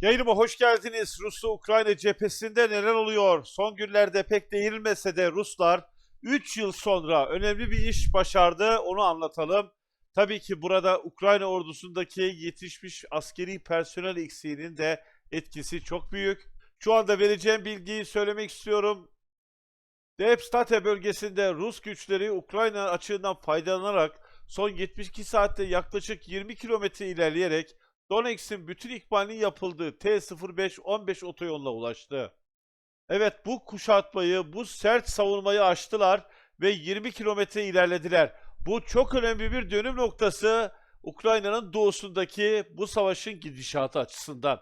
Yayınıma hoş geldiniz. Rusya-Ukrayna cephesinde neler oluyor? Son günlerde pek değinilmese de Ruslar 3 yıl sonra önemli bir iş başardı. Onu anlatalım. Tabii ki burada Ukrayna ordusundaki yetişmiş askeri personel eksiğinin de etkisi çok büyük. Şu anda vereceğim bilgiyi söylemek istiyorum. Depstate bölgesinde Rus güçleri Ukrayna açığından faydalanarak son 72 saatte yaklaşık 20 kilometre ilerleyerek Donetsk'in bütün ikmalinin yapıldığı T-05-15 otoyoluna ulaştı. Evet bu kuşatmayı, bu sert savunmayı aştılar ve 20 kilometre ilerlediler. Bu çok önemli bir dönüm noktası Ukrayna'nın doğusundaki bu savaşın gidişatı açısından.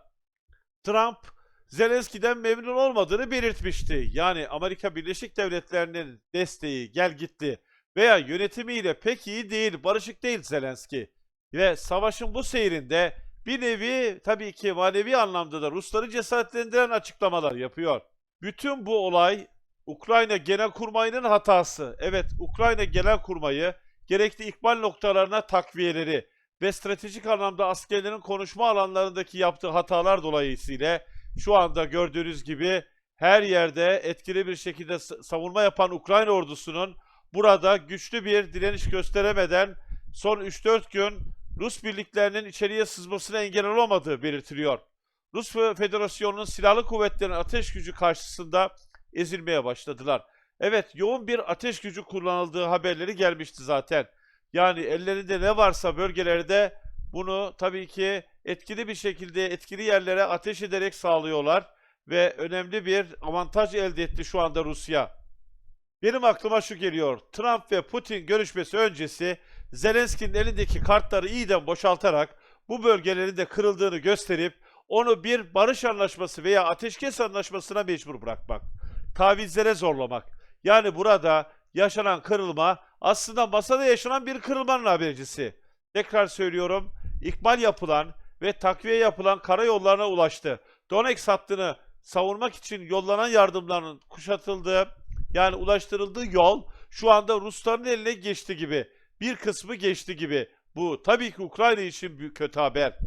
Trump, Zelenski'den memnun olmadığını belirtmişti. Yani Amerika Birleşik Devletleri'nin desteği gel gitti veya yönetimiyle pek iyi değil, barışık değil Zelenski. Ve savaşın bu seyrinde bir nevi tabii ki manevi anlamda da Rusları cesaretlendiren açıklamalar yapıyor. Bütün bu olay Ukrayna Genelkurmayı'nın hatası. Evet Ukrayna Genelkurmayı gerekli ikmal noktalarına takviyeleri ve stratejik anlamda askerlerin konuşma alanlarındaki yaptığı hatalar dolayısıyla şu anda gördüğünüz gibi her yerde etkili bir şekilde savunma yapan Ukrayna ordusunun burada güçlü bir direniş gösteremeden son 3-4 gün Rus birliklerinin içeriye sızmasına engel olamadığı belirtiliyor. Rus Federasyonu'nun silahlı kuvvetlerin ateş gücü karşısında ezilmeye başladılar. Evet yoğun bir ateş gücü kullanıldığı haberleri gelmişti zaten. Yani ellerinde ne varsa bölgelerde bunu tabii ki etkili bir şekilde etkili yerlere ateş ederek sağlıyorlar ve önemli bir avantaj elde etti şu anda Rusya. Benim aklıma şu geliyor. Trump ve Putin görüşmesi öncesi Zelenski'nin elindeki kartları iyiden boşaltarak bu bölgelerin de kırıldığını gösterip onu bir barış anlaşması veya ateşkes anlaşmasına mecbur bırakmak. Tavizlere zorlamak. Yani burada yaşanan kırılma aslında masada yaşanan bir kırılmanın habercisi. Tekrar söylüyorum, ikmal yapılan ve takviye yapılan karayollarına ulaştı. Donetsk hattını savunmak için yollanan yardımların kuşatıldığı, yani ulaştırıldığı yol şu anda Rusların eline geçti gibi. Bir kısmı geçti gibi. Bu tabii ki Ukrayna için büyük kötü haber.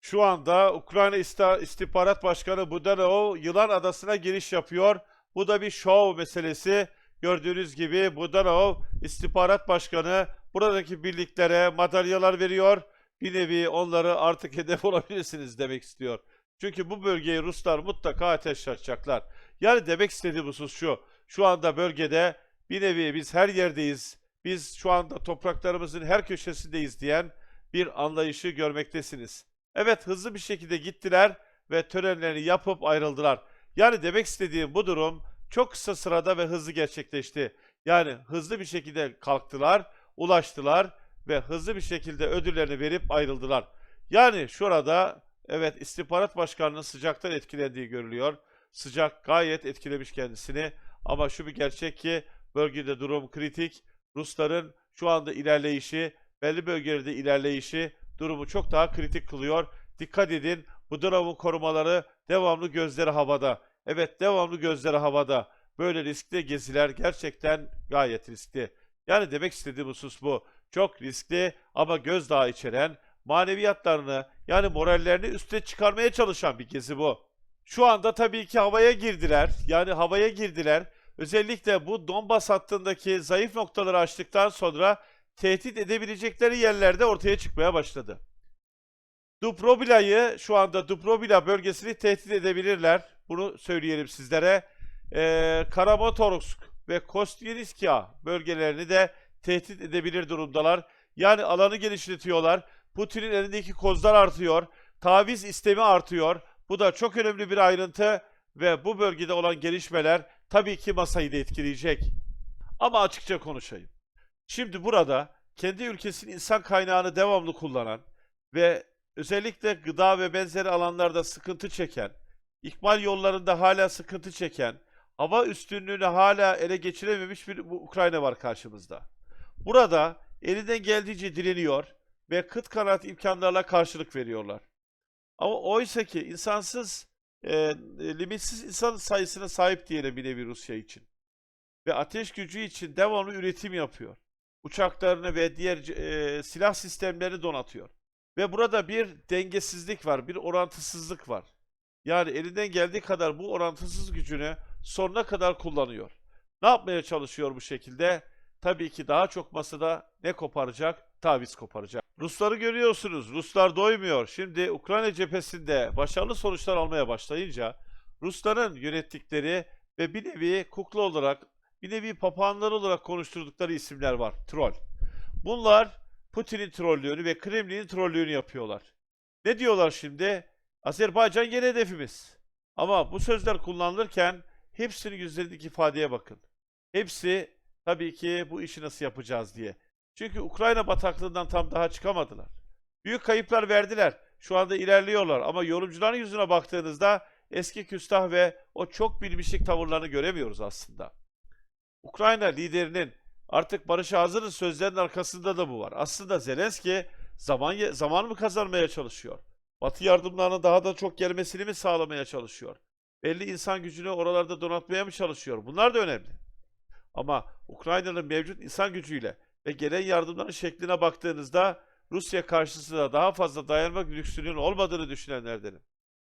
Şu anda Ukrayna İstihbarat Başkanı Budanov Yılan Adası'na giriş yapıyor. Bu da bir şov meselesi. Gördüğünüz gibi Budanov İstihbarat Başkanı buradaki birliklere madalyalar veriyor. Bir nevi onları artık hedef olabilirsiniz demek istiyor. Çünkü bu bölgeyi Ruslar mutlaka ateş açacaklar. Yani demek istediğim husus şu. Şu anda bölgede bir nevi biz her yerdeyiz. Biz şu anda topraklarımızın her köşesindeyiz diyen bir anlayışı görmektesiniz. Evet hızlı bir şekilde gittiler ve törenlerini yapıp ayrıldılar. Yani demek istediğim bu durum çok kısa sırada ve hızlı gerçekleşti. Yani hızlı bir şekilde kalktılar, ulaştılar ve hızlı bir şekilde ödüllerini verip ayrıldılar. Yani şurada evet istihbarat başkanının sıcaktan etkilendiği görülüyor. Sıcak gayet etkilemiş kendisini ama şu bir gerçek ki bölgede durum kritik. Rusların şu anda ilerleyişi, belli bölgelerde ilerleyişi durumu çok daha kritik kılıyor. Dikkat edin bu durumun korumaları devamlı gözleri havada. Evet devamlı gözleri havada. Böyle riskli geziler gerçekten gayet riskli. Yani demek istediğim husus bu. Çok riskli ama gözdağı içeren, maneviyatlarını yani morallerini üste çıkarmaya çalışan bir gezi bu. Şu anda tabii ki havaya girdiler. Yani havaya girdiler. Özellikle bu Donbas hattındaki zayıf noktaları açtıktan sonra tehdit edebilecekleri yerlerde ortaya çıkmaya başladı. Dubrobila'yı şu anda Dubrobila bölgesini tehdit edebilirler. Bunu söyleyelim sizlere. Ee, Kramatorsk ve Kostyeniskya bölgelerini de tehdit edebilir durumdalar. Yani alanı genişletiyorlar. Putin'in elindeki kozlar artıyor. Taviz istemi artıyor. Bu da çok önemli bir ayrıntı ve bu bölgede olan gelişmeler tabii ki masayı da etkileyecek. Ama açıkça konuşayım. Şimdi burada kendi ülkesinin insan kaynağını devamlı kullanan ve özellikle gıda ve benzeri alanlarda sıkıntı çeken, ikmal yollarında hala sıkıntı çeken, hava üstünlüğünü hala ele geçirememiş bir Ukrayna var karşımızda. Burada elinden geldiğince direniyor ve kıt kanaat imkanlarla karşılık veriyorlar. Ama oysa ki insansız, e, e, limitsiz insan sayısına sahip diyelim bir nevi Rusya için. Ve ateş gücü için devamlı üretim yapıyor. Uçaklarını ve diğer e, silah sistemlerini donatıyor. Ve burada bir dengesizlik var, bir orantısızlık var. Yani elinden geldiği kadar bu orantısız gücünü sonuna kadar kullanıyor. Ne yapmaya çalışıyor bu şekilde? Tabii ki daha çok masada ne koparacak? Taviz koparacak. Rusları görüyorsunuz. Ruslar doymuyor. Şimdi Ukrayna cephesinde başarılı sonuçlar almaya başlayınca Rusların yönettikleri ve bir nevi kukla olarak, bir nevi papağanlar olarak konuşturdukları isimler var. Troll. Bunlar Putin'in trollüğünü ve Kremlin'in trollüğünü yapıyorlar. Ne diyorlar şimdi? Azerbaycan gene hedefimiz. Ama bu sözler kullanılırken hepsinin yüzlerindeki ifadeye bakın. Hepsi tabii ki bu işi nasıl yapacağız diye. Çünkü Ukrayna bataklığından tam daha çıkamadılar. Büyük kayıplar verdiler. Şu anda ilerliyorlar ama yorumcuların yüzüne baktığınızda eski küstah ve o çok bilmişlik tavırlarını göremiyoruz aslında. Ukrayna liderinin artık barışa hazırız sözlerinin arkasında da bu var. Aslında Zelenski zaman zaman mı kazanmaya çalışıyor? Batı yardımlarının daha da çok gelmesini mi sağlamaya çalışıyor? Belli insan gücünü oralarda donatmaya mı çalışıyor? Bunlar da önemli. Ama Ukrayna'nın mevcut insan gücüyle ve gelen yardımların şekline baktığınızda Rusya karşısında daha fazla dayanmak lüksünün olmadığını düşünenlerdenim.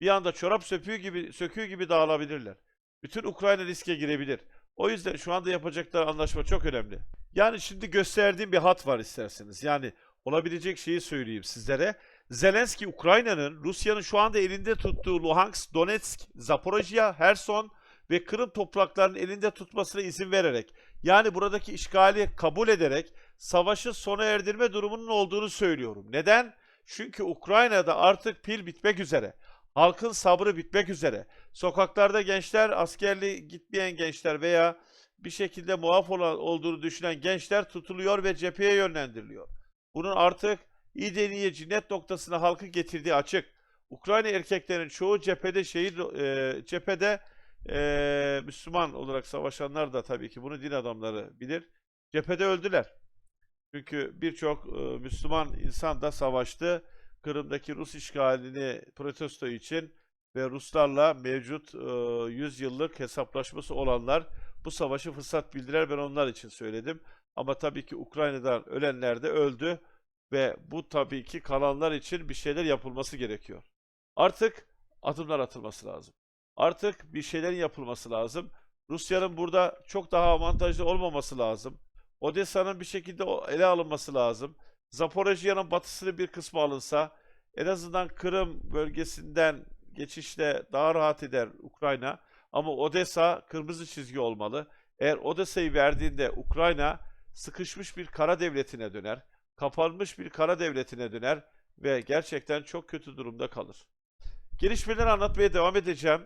Bir anda çorap söküğü gibi söküğü gibi dağılabilirler. Bütün Ukrayna riske girebilir. O yüzden şu anda yapacakları anlaşma çok önemli. Yani şimdi gösterdiğim bir hat var isterseniz. Yani olabilecek şeyi söyleyeyim sizlere. Zelenski Ukrayna'nın Rusya'nın şu anda elinde tuttuğu Luhansk, Donetsk, Zaporojye, Herson ve Kırım topraklarının elinde tutmasına izin vererek yani buradaki işgali kabul ederek savaşı sona erdirme durumunun olduğunu söylüyorum. Neden? Çünkü Ukrayna'da artık pil bitmek üzere. Halkın sabrı bitmek üzere. Sokaklarda gençler, askerli gitmeyen gençler veya bir şekilde muaf olan olduğunu düşünen gençler tutuluyor ve cepheye yönlendiriliyor. Bunun artık iyiden iyiye cinnet noktasına halkı getirdiği açık. Ukrayna erkeklerin çoğu cephede şehit e, cephede e, Müslüman olarak savaşanlar da tabii ki bunu din adamları bilir. Cephede öldüler. Çünkü birçok e, Müslüman insan da savaştı. Kırım'daki Rus işgalini protesto için ve Ruslarla mevcut e, 100 yıllık hesaplaşması olanlar bu savaşı fırsat bildiler. Ben onlar için söyledim. Ama tabii ki Ukrayna'dan ölenler de öldü ve bu tabii ki kalanlar için bir şeyler yapılması gerekiyor. Artık adımlar atılması lazım. Artık bir şeylerin yapılması lazım. Rusya'nın burada çok daha avantajlı olmaması lazım. Odessa'nın bir şekilde ele alınması lazım. Zaporojye'nin batısının bir kısmı alınsa en azından Kırım bölgesinden geçişle daha rahat eder Ukrayna. Ama Odessa kırmızı çizgi olmalı. Eğer Odessa'yı verdiğinde Ukrayna sıkışmış bir kara devletine döner. Kapanmış bir kara devletine döner ve gerçekten çok kötü durumda kalır. Gelişmeleri anlatmaya devam edeceğim.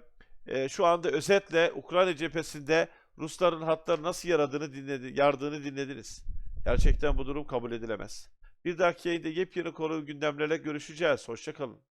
Ee, şu anda özetle Ukrayna cephesinde Rusların hatları nasıl yaradığını dinledi, yardığını dinlediniz. Gerçekten bu durum kabul edilemez. Bir dahaki yayında yepyeni konu gündemlerle görüşeceğiz. Hoşçakalın.